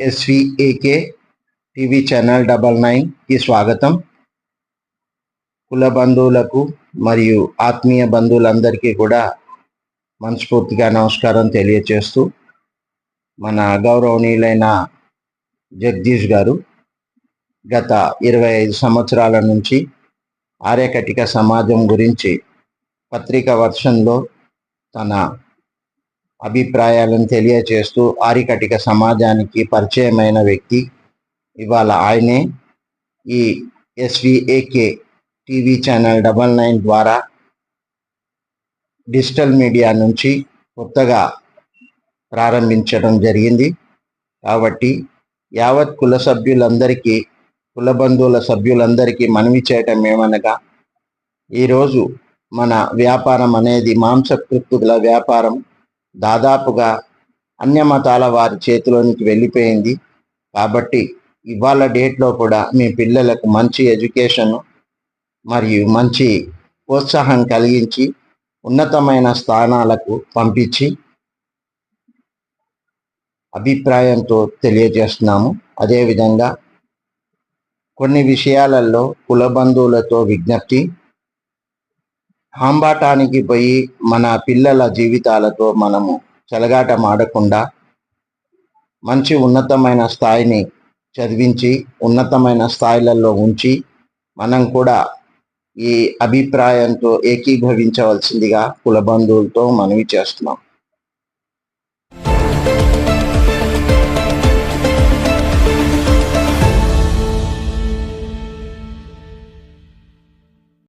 ఎస్విఏకే TV channel double నైన్కి స్వాగతం. కుల బంధువులకు మరియు ఆత్మీయ బంధువులందరికీ కూడా మనస్ఫూర్తిగా నమస్కారం తెలియచేస్తూ మన గౌరవనీయులైన జగదీష్ గారు గత ఇరవై ఐదు సంవత్సరాల నుంచి ఆర్యకటిక సమాజం గురించి పత్రిక వర్షంలో తన అభిప్రాయాలను తెలియచేస్తూ ఆరికటిక సమాజానికి పరిచయమైన వ్యక్తి. ఇవాళ ఆయనే ఈ SVAK TV channel double nine ద్వారా డిజిటల్ మీడియా నుంచి కొత్తగా ప్రారంభించడం జరిగింది. కాబట్టి యావత్ కుల సభ్యులందరికీ కుల బంధువుల సభ్యులందరికీ మనవి చేయటం ఏమనగా ఈరోజు మన వ్యాపారం అనేది మాంసకృత్తుల వ్యాపారం. దాదాపుగా అన్య మతాల వారి చేతిలోనికి వెళ్ళిపోయింది. కాబట్టి ఇవాళ డేట్లో కూడా మీ పిల్లలకు మంచి ఎడ్యుకేషన్ మరియు మంచి ప్రోత్సాహం కలిగించి ఉన్నతమైన స్థానాలకు పంపించి అభిప్రాయంతో తెలియజేస్తున్నాము. అదేవిధంగా కొన్ని విషయాలలో కుల బంధువులతో విజ్ఞప్తి హాంబాటానికి పోయి మన పిల్లల జీవితాలతో మనము చెలగాట మాడకుండా మంచి ఉన్నతమైన స్థాయిని చదివించి ఉన్నతమైన స్థాయిలలో ఉంచి మనం కూడా ఈ అభిప్రాయంతో ఏకీభవించవలసిందిగా కుల బంధువులతో మనవి చేస్తున్నాం.